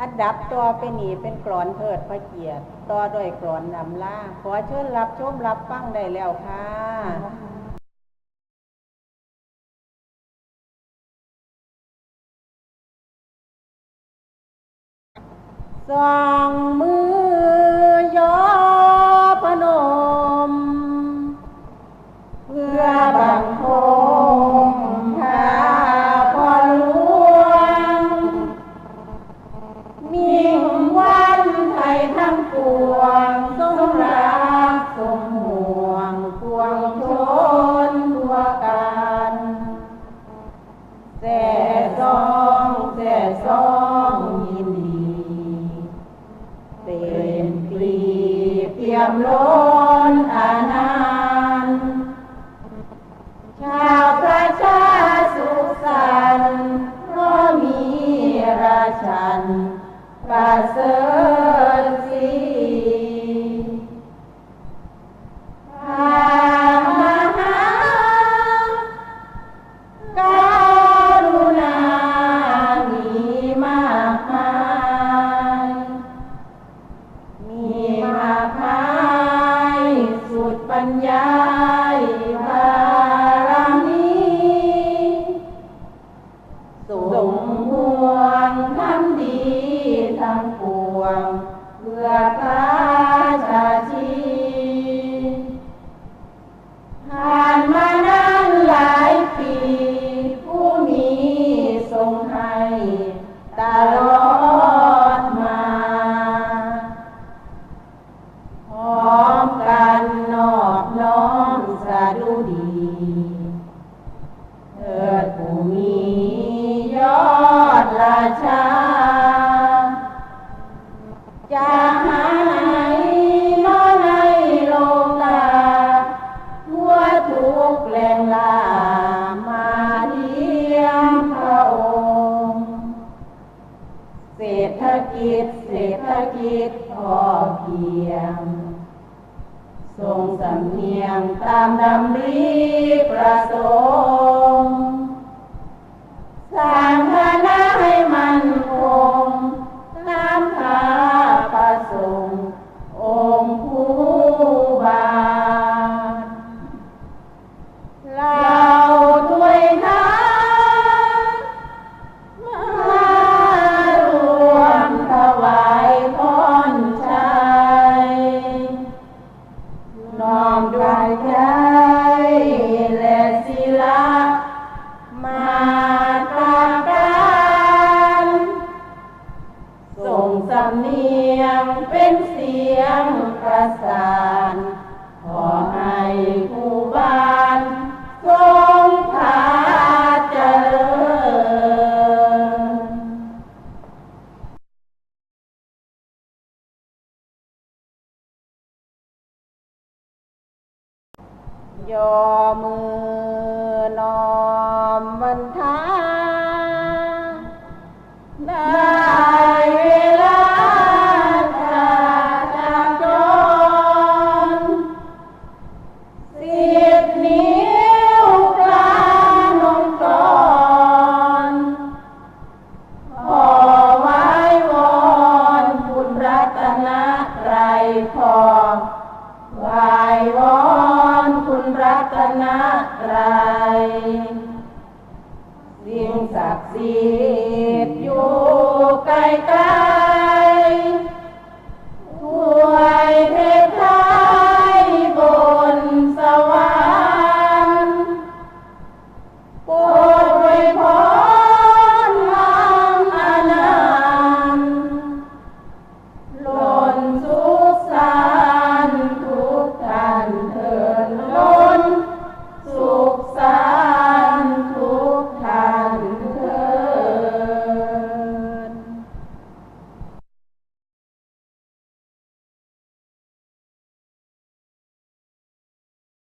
อันดับต่อไปหนีเป็นกรอนเพิดพระเกียรติต่อด้วยกรอนนำล่าขอเชิญรับชมรับฟังได้แล้วค่ะสองมือ Lord. the ียง ทรงสำเนียงตามดำรีประสงค์สร้าง ยอมือนอมวันทาได้เวลาจะจากจนสิบนิ้วกลางนมตอนขอไว้วอนคุณรัตนไตรพอไหว้วอน Yeah.